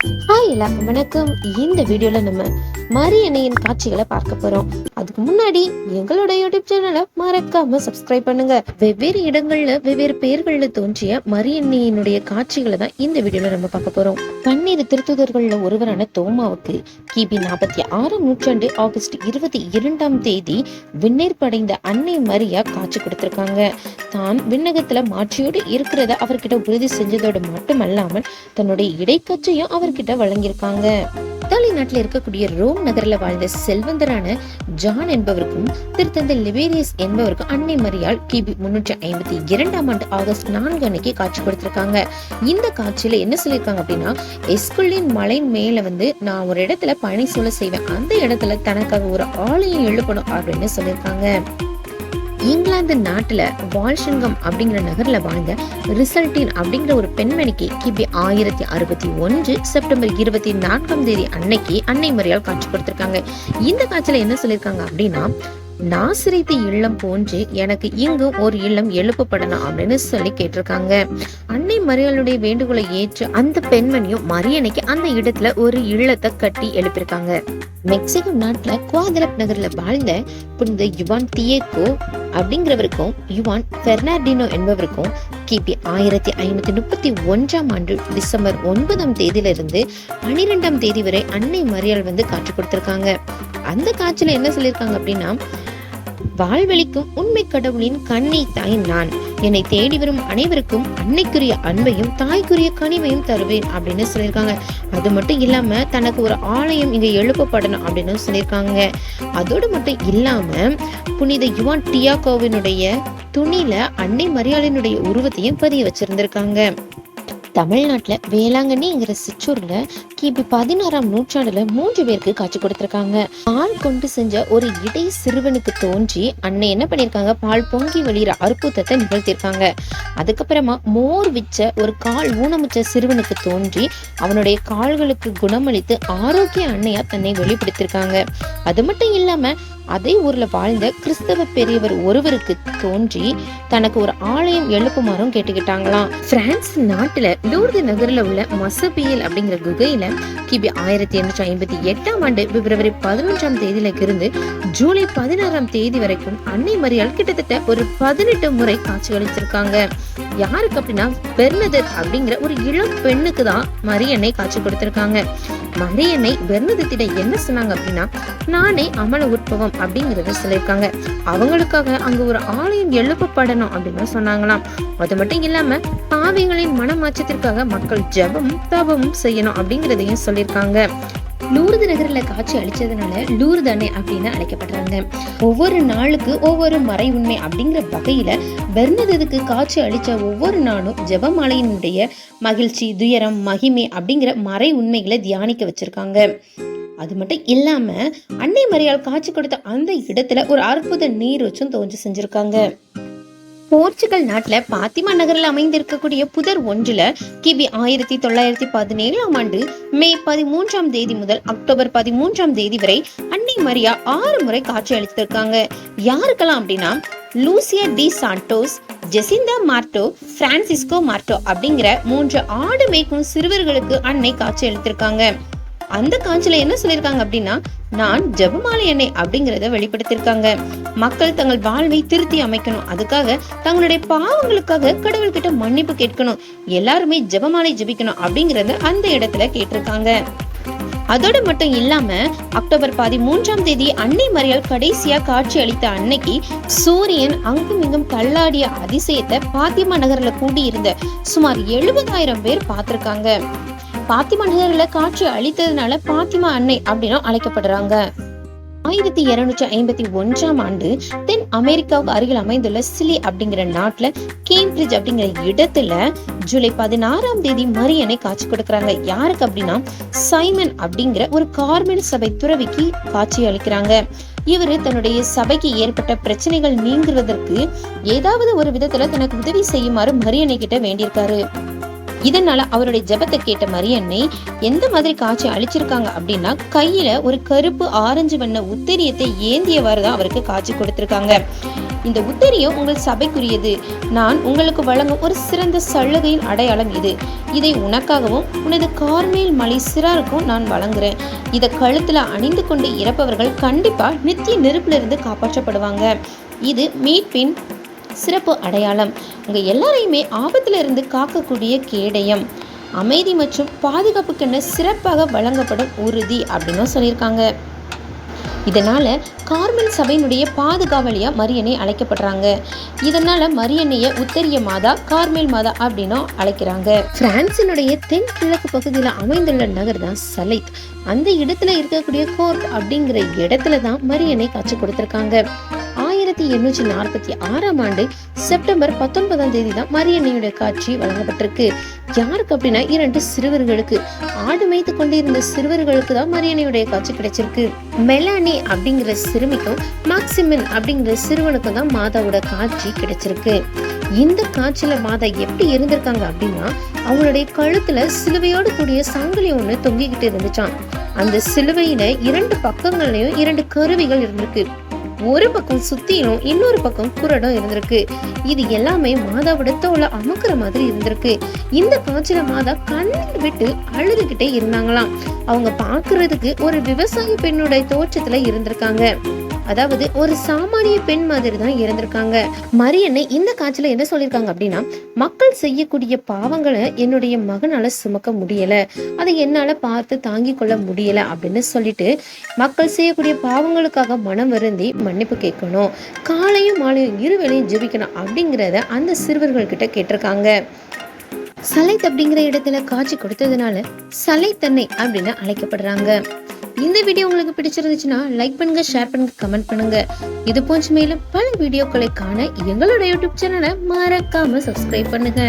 Hi எல்லாருக்கும் வணக்கம். இந்த வீடியோல நம்ம மரியணையின் காட்சிகளை பார்க்க போறோம். அதுக்கு முன்னாடி எங்களோட யூடியூப் சேனலை மறக்காம சப்ஸ்கிரைப் பண்ணுங்க. வெவ்வேறு இடங்கள்ல வெவ்வேறு பெயர்கள்ல தோன்றிய மரியண்ணையினுடைய காட்சிகளை தான் இந்த வீடியோல நம்ம பார்க்க போறோம். பன்னிரு திருத்துதர்கள்ல ஒருவரான தோமாவுக்கு கிபி நாற்பத்தி ஆறாம் நூற்றாண்டு ஆகஸ்ட் இருபத்தி இரண்டாம் தேதி விண்ணேற்படைந்த அன்னை மரியா காட்சி கொடுத்திருக்காங்க. தான் விண்ணகத்துல மாற்றியோடு இருக்கிறத அவர்கிட்ட உறுதி செஞ்சதோடு மட்டுமல்லாமல் தன்னுடைய இடைக்கட்சியும் அவர்கிட்ட வழங்கியிருக்காங்க. நாட்டில் இருக்கக்கூடிய ரோம் நகரில் வாழ்ந்த செல்வந்தரான ஜான் என்பவருக்கும் திருத்தந்தை லிபேரியஸ் என்பவருக்கும் அன்னை மரியால் கிபி முன்னூற்றி ஐம்பத்தி இரண்டாம் ஆண்டு ஆகஸ்ட் நான்கு அன்னைக்கு காட்சி கொடுத்திருக்காங்க. இந்த காட்சியில என்ன சொல்லியிருக்காங்க அப்படின்னா எஸ்குல்லின் மலை மேல வந்து நான் ஒரு இடத்துல பணி சொல்ல செய்வேன். அந்த இடத்துல தனக்காக ஒரு ஆலயம் எழுப்பணும் அப்படின்னு சொல்லியிருக்காங்க. இங்கிலாந்து நாட்டுல வால்ஷங்கம் அப்படிங்கிற நகர்ல வாழ்ந்த ரிசல்டின் அப்படிங்கிற ஒரு பெண்மணிக்கு கிபி ஆயிரத்தி அறுபத்தி ஒன்று செப்டம்பர் இருபத்தி நான்காம் தேதி அன்னைக்கு அன்னை முறையால் காட்சி கொடுத்துருக்காங்க. இந்த காட்சியில என்ன சொல்லியிருக்காங்க அப்படின்னா நாசிரித்து இல்லம் போன்று எனக்கு இங்கும் ஒரு இல்லம் எழுப்பப்படணும் அப்படின்னு சொல்லி கேட்டிருக்காங்க. அன்னை மரியாளுடைய வேண்டுகோளை ஏற்று அந்த பெண்மணியும் மரியணைக்கு அந்த இடத்துல ஒரு இல்லத்தை கட்டி எழுப்பியிருக்காங்க. மெக்சிகோ நாட்டுல குவாதலப் நகர்ல வாழ்ந்த புனித யுவான் தியேகோ அப்படிங்கிறவருக்கும் யுவான் பெர்னார்டினோ என்பவருக்கும் கிபி ஆயிரத்தி ஐநூத்தி முப்பத்தி ஒன்றாம் ஆண்டு டிசம்பர் ஒன்பதாம் தேதியிலிருந்து பனிரெண்டாம் தேதி வரை அன்னை மரியாள் வந்து காட்சி கொடுத்திருக்காங்க. அந்த காட்சியில என்ன சொல்லியிருக்காங்க அப்படின்னா வாழ்வழிக்கும் உண்மை கடவுளின் கண்ணை தாய் நான். என்னை தேடி வரும் அனைவருக்கும் அன்னைக்குரிய அன்பையும் தாய்க்குரிய கனிவையும் தருவேன் அப்படின்னு சொல்லியிருக்காங்க. அது மட்டும் இல்லாம தனக்கு ஒரு ஆலயம் இங்க எழுப்பப்படணும் அப்படின்னு சொல்லியிருக்காங்க. அதோடு மட்டும் இல்லாம புனித யுவான் டியாகோவினுடைய துணியில அன்னை மரியாதையினுடைய உருவத்தையும் பதிய வச்சிருந்திருக்காங்க. தமிழ்நாட்டுல வேளாங்கண்ணிங்கிற சிற்றூர்ல கிபி பதினாறாம் நூற்றாண்டுல மூன்று பேருக்கு காட்சி கொடுத்திருக்காங்க. பால் கொண்டு செஞ்ச ஒரு இடை சிறுவனுக்கு தோன்றி அன்னை என்ன பண்ணிருக்காங்க? பால் பொங்கி வெளியிற அற்புதத்தை நிகழ்த்திருக்காங்க. அதுக்கப்புறமா மோர் விச்ச ஒரு கால் ஊனமுச்ச சிறுவனுக்கு தோன்றி அவனுடைய கால்களுக்கு குணமளித்து ஆரோக்கிய அன்னையா தன்னை வெளிப்படுத்திருக்காங்க. அது மட்டும் இல்லாம அதே ஊர்ல வாழ்ந்த கிறிஸ்தவ பெரியவர் ஒருவருக்கு தோன்றி தனக்கு ஒரு ஆலயம் எழுப்புமாறும் கேட்டுக்கிட்டாங்களாம். பிரான்ஸ் நாட்டுல லூர்து நகர்ல உள்ள மசபியல் அப்படிங்கிற குகையில கிபி ஆயிரத்தி எண்ணூற்றி ஐம்பத்தி எட்டாம் ஆண்டு பிப்ரவரி பதினொன்றாம் தேதியில இருந்து ஜூலை பதினாறாம் தேதி வரைக்கும் அன்னை மரியால் கிட்டத்தட்ட ஒரு பதினெட்டு முறை காட்சி அளிச்சிருக்காங்க. யாருக்கு அப்படின்னா பெர்னதர் அப்படிங்கிற ஒரு இளம் பெண்ணுக்கு தான் மரியன்னை காட்சி கொடுத்திருக்காங்க. மரியன்னை பெர்னதத்திட என்ன சொன்னாங்க அப்படின்னா நானே அமல உற்பவம் அப்படிங்கிறத சொல்லியிருக்காங்க. அவங்களுக்காக அங்க ஒரு ஆலயம் எழுப்பப்படணும் அப்படின்னு சொன்னாங்களாம். அது மட்டும் இல்லாம பாவிகளின் மனமாச்சத்திற்காக மக்கள் ஜெபமும் தபமும் செய்யணும் அப்படிங்கிறதையும் சொல்லியிருக்காங்க. லூர்து நகரில் காட்சி அளிச்சதுனால லூர்து அணை அப்படின்னு அழைக்கப்படுறாங்க ஒவ்வொரு நாளுக்கு ஒவ்வொரு மறை உண்மை அப்படிங்கிற வகையில் பெர்னதுக்கு காட்சி அளித்த ஒவ்வொரு நாளும் ஜபமாலையினுடைய மகிழ்ச்சி துயரம் மகிமை அப்படிங்கிற மறை உண்மைகளை தியானிக்க வச்சிருக்காங்க. அது மட்டும் இல்லாமல் அன்னை மரியாள் காட்சி கொடுத்த அந்த இடத்துல ஒரு அற்புத நீர் வச்சும் தோன்றி செஞ்சிருக்காங்க. போர்ச்சுகல் நாட்டில் பாத்திமா நகரில் அமைந்திருக்கக்கூடிய புதர் ஒன்றில் கிபி ஆயிரத்தி தொள்ளாயிரத்தி பதினேழாம் ஆண்டு மே பதிமூன்றாம் தேதி முதல் அக்டோபர் பதிமூன்றாம் தேதி வரை அன்னை மரியா ஆறு முறை காட்சி அளித்திருக்காங்க. யாருக்கெல்லாம் அப்படின்னா Lucia de Santos Jacinta Marto Francisco Marto அப்படிங்கிற மூன்று ஆடு மேய்க்கும் சிறுவர்களுக்கு அன்னை காட்சி அளித்திருக்காங்க. அந்த காஞ்சில என்ன சொல்லியிருக்காங்க அப்படின்னா நான் ஜெபமாலை எண்ணெய் அப்படிங்கிறத வெளிப்படுத்தியிருக்காங்க. மக்கள் தங்கள் வாழ்வை திருத்தி அமைக்கணும். அதுக்காக தங்களுடைய பாவங்களுக்காக கடவுள்கிட்ட மன்னிப்பு கேட்கணும். எல்லாருமே ஜெபமாலை ஜெபிக்கணும் அப்படிங்கறத அந்த இடத்துல கேட்டிருக்காங்க. அதோடு மட்டும் இல்லாம அக்டோபர் பதிமூன்றாம் தேதி அன்னை மறியல் கடைசியா காட்சி அளித்த அன்னைக்கு சூரியன் அங்கும் இங்கும் தள்ளாடிய அதிசயத்தை பாத்திமா நகர்ல கூடியிருந்த சுமார் எழுபதாயிரம் பேர் பார்த்திருக்காங்க. பாத்திமா நகர்ல காட்சி அளித்ததுனால பாத்திமா அன்னை அப்படின்னு அழைக்கப்படுறாங்க. ஆயிரத்தி இருநூற்றி ஐம்பத்தி ஒன்றாம் ஆண்டு தென் அமெரிக்காவுக்கு அருகில் அமைந்துள்ள சிலி அப்படிங்கிற நாட்டுல கேம்பிரிட்ஜ் அப்படிங்கிற இடத்துல ஜூலை பதினாறாம் தேதி மரியனை காட்சி கொடுக்கறாங்க. யாருக்கு அப்படின்னா சைமன் அப்படிங்கிற ஒரு கார்மெல் சபை துறவிக்கு காட்சி அளிக்கிறாங்க. இவரு தன்னுடைய சபைக்கு ஏற்பட்ட பிரச்சனைகள் நீங்குவதற்கு ஏதாவது ஒரு விதத்துல தனக்கு உதவி செய்யுமாறு மரியனை கிட்ட வேண்டியிருக்காரு. இதனால அவருடைய ஜெபத்தை கேட்ட மரியன்னை எந்த மாதிரி காட்சி அழிச்சிருக்காங்க? அப்படின்னா கையில ஒரு கருப்பு ஆரஞ்சு வண்ண உத்தரியத்தை ஏந்தியவாறு தான் அவருக்கு காட்சி கொடுத்திருக்காங்க. இந்த உத்தரியம் உங்கள் சபைக்குரியது. நான் உங்களுக்கு வழங்கும் ஒரு சிறந்த சலுகையின் அடையாளம் இது. இதை உனக்காகவும் உனது கார்மேல் மலை சிறாருக்கும் நான் வழங்குறேன். இதை கழுத்தில் அணிந்து கொண்டு இறப்பவர்கள் கண்டிப்பாக நித்திய நெருப்பிலிருந்து காப்பாற்றப்படுவாங்க. இது மீட்பின் சிறப்பு அடையாளம். உங்கள் எல்லாரையுமே ஆபத்திலிருந்து காக்கக்கூடிய கேடயம். அமைதி மற்றும் பாதுகாப்புக்கென சிறப்பாக வழங்கப்படும் உறுதி அப்படின்னும் சொல்லியிருக்காங்க. இதனால் கார்மல் சபையினுடைய பாதுகாவலியாக மரியணை அழைக்கப்படுறாங்க. இதனால் மரியனையை உத்தரிய மாதா கார்மேல் மாதா அப்படின்னும் அழைக்கிறாங்க. பிரான்சினுடைய தென் கிழக்கு பகுதியில் அமைந்துள்ள நகர் தான் சலைத். அந்த இடத்துல இருக்கக்கூடிய கோர்ட் அப்படிங்கிற இடத்துல தான் மரியணை காட்சி கொடுத்துருக்காங்க. எண்ணூற்றி நாற்பத்தி ஆறாம் ஆண்டு செப்டம்பர் பத்தொன்பதாம் தேதி தான் மரியண்ணையுடைய காட்சி வழங்கப்பட்டிருக்கு. யாருக்கு அப்படின்னா இரண்டு சிறுவர்களுக்கு. ஆடு மேய்த்து கொண்டிருந்த சிறுவர்களுக்கு தான் மரியணையுடைய காட்சி கிடைச்சிருக்கு. மெலானி அப்படிங்கிற சிறுமிக்கும் மாக்சிமின் அப்படிங்கிற சிறுவனுக்கும் தான் மாதாவோட காட்சி கிடைச்சிருக்கு. இந்த காட்சியில மாதா எப்படி இருந்திருக்காங்க அப்படின்னா அவங்களுடைய கழுத்துல சிலுவையோடு கூடிய சங்கிலி ஒண்ணு தொங்கிக்கிட்டு இருந்துச்சான் அந்த சிலுவையில இரண்டு பக்கங்கள்லயும் இரண்டு கருவிகள் இருந்திருக்கு. ஒரு பக்கம் சுத்தியும் இன்னொரு பக்கம் குரடும் இருந்திருக்கு. இது எல்லாமே மாதாவோட தோலை அமுக்குற மாதிரி இருந்திருக்கு. இந்த காட்சியில மாதா கண்ணீர் விட்டு அழுதுகிட்டே இருந்தாங்களாம். அவங்க பாக்குறதுக்கு ஒரு விவசாய பெண்ணுடைய தோற்றத்துல இருந்திருக்காங்க. அதாவது ஒரு சாமானிய பெண் மாதிரி தான் இருந்திருக்காங்க மரியன்னை இந்த காட்சியில என்ன சொல்லியிருக்காங்க அப்படின்னா மக்கள் செய்யக்கூடிய பாவங்களை என்னுடைய மகனால சுமக்க முடியல. அதை என்னால பார்த்து தாங்கிக் கொள்ள முடியல அப்படின்னு சொல்லிட்டு மக்கள் செய்யக்கூடிய பாவங்களுக்காக மனம் வருந்தி மன்னிப்பு கேட்கணும். காலையும் மாலையும் இருவேளையும் ஜெபிக்கணும் அப்படிங்கிறத அந்த சிறுவர்கள் கிட்ட கேட்டிருக்காங்க. சலைத் அப்படிங்கிற இடத்துல காட்சி கொடுத்ததுனால சலை தன்னை அப்படின்னு அழைக்கப்படுறாங்க. இந்த வீடியோ உங்களுக்கு பிடிச்சிருந்துச்சுன்னா லைக் பண்ணுங்க ஷேர் பண்ணுங்க கமெண்ட் பண்ணுங்க. இது போன்ற மேலும் பல வீடியோக்களை காண எங்களோட யூடியூப் சேனலை மறக்காம சப்ஸ்கிரைப் பண்ணுங்க.